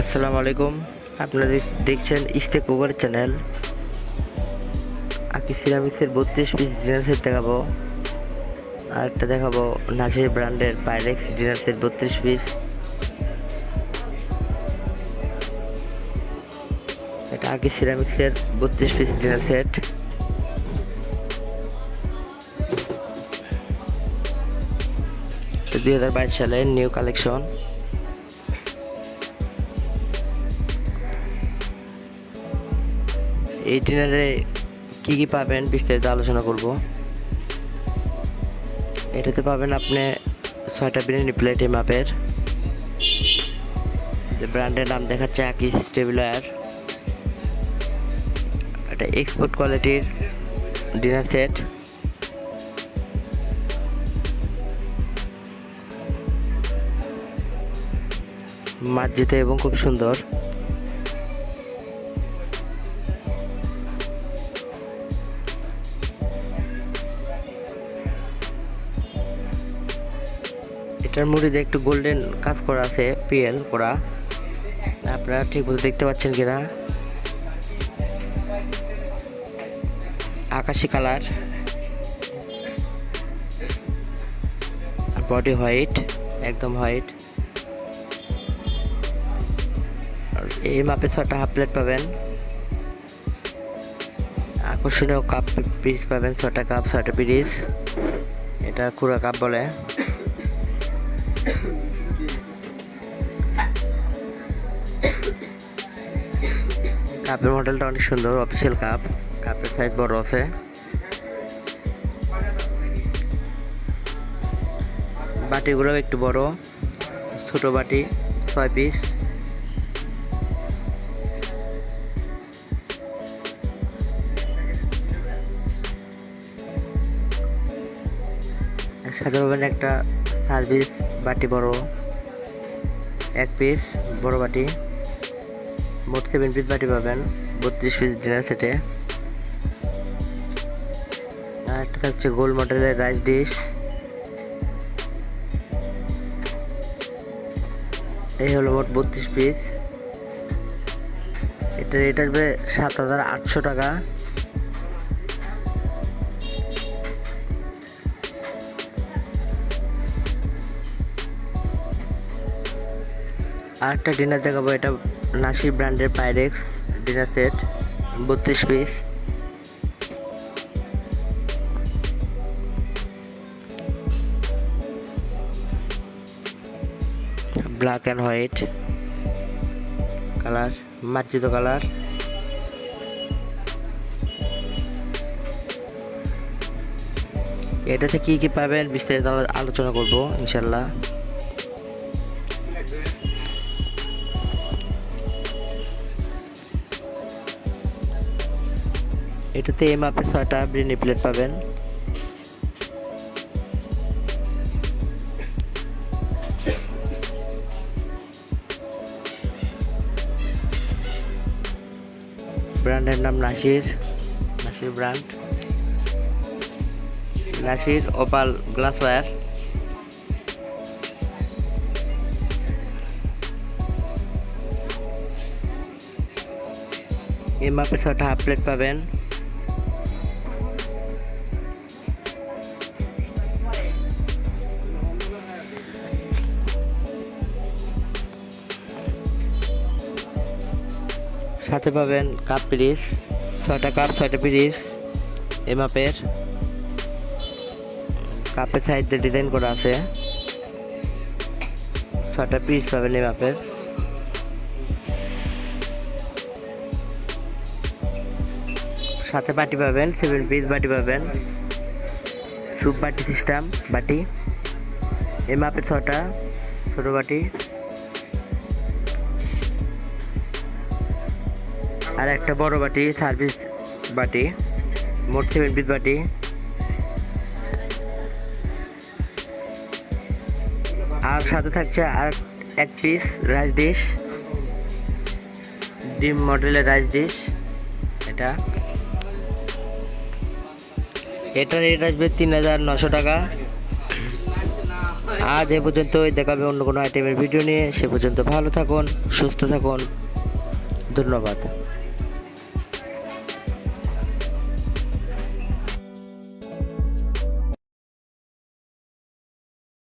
আসসালামু আলাইকুম। আপনারা দেখছেন ইস্টেক ওভার চ্যানেল। আকি সিরামিক্সের বত্রিশ পিস ডিনার সেট দেখাবো। আর একটা দেখাবো নাসির ব্র্যান্ডের পাইরেক্স ডিনার সেট বত্রিশ পিস এটা আকি সিরামিক্সের বত্রিশ পিস ডিনার সেট দুই হাজার বাইশ সালের নিউ কালেকশন। এই ডিনারে কী কী পাবেন বিস্তারিত আলোচনা করব। এটাতে পাবেন আপনি ছয়টা বিরিয়ানি প্লেট এই মাপের। ব্র্যান্ডের নাম দেখাচ্ছে আকিস টেবিলার এটা এক্সপোর্ট কোয়ালিটির ডিনার সেট মার্জিত এবং খুব সুন্দর। এটার মুড়িতে একটু গোল্ডেন কাজ করা আছে, পিএল করা, আপনারা ঠিক মতো দেখতে পাচ্ছেন কিনা। আকাশি কালার। আর বডি হোয়াইট একদম হোয়াইট এই মাপে ছটা হাফ প্লেট পাবেন। আকর্ষণীয় কাপ পিস পাবেন, ছটা কাপ ছটা পিস এটা কুড়া কাপ বলে। কাপের মডেলটা অনেক সুন্দর অফিসিয়াল কাপ কাপের সাইজ বড় আছে। বাটিগুলো একটু বড়, ছোট বাটি, ছয় পিস পাবেন একটা সার্ভিস বাটি বড়। এক পিস বড় বাটি। মোট সেভেন পিস বাটি পাবেন, বত্রিশ পিস ডিনার সেটে আর একটা থাকছে গোল মডেলের রাইস ডিশ এই হলো মোট বত্রিশ পিস। এটা রেট আসবে সাত হাজার আটশো টাকা। আর একটা ডিনার দেখাবো, এটা নাসির ব্র্যান্ডের পাইরেক্স ডিনার সেট, বত্রিশ piece. Black and white colour, মার্জিত কালার। এটাতে কি কি পাবেন বিস্তারিত আলো- আলোচনা করব, ইনশাল্লাহ। এটাতে এই মাপে ছয়টা বিরিয়ানি প্লেট পাবেন। ব্র্যান্ডের নাম Nasir. Nasir brand. Nasir opal glassware. এই মাপে ছটা হাফ প্লেট পাবেন। সাথে পাবেন কাপ পিরিস ছয়টা কাপ, ছয়টা পিরিস এ মাপের কাপের সাইডে ডিজাইন করা আছে। ছয়টা পিস পাবেন এই মাপের সাথে বাটি পাবেন সেভেন পিস বাটি পাবেন। স্যুপ বাটি সিস্টেম বাটি। এই মাপের ছটা ছোটো বাটি। আর একটা বড় বাটি সার্ভিস বাটি, মোট সেভেন পিস বাটি। আর সাথে থাকছে আর এক পিস রাইস ডিশ ডিম মডেলের রাইস ডিশ এটা। এটা রেট আসবে তিন হাজার নশো টাকা। আজ এ পর্যন্তই দেখাবে অন্য কোনো আইটেমের ভিডিও নিয়ে। সে পর্যন্ত ভালো থাকুন, সুস্থ থাকুন। ধন্যবাদ।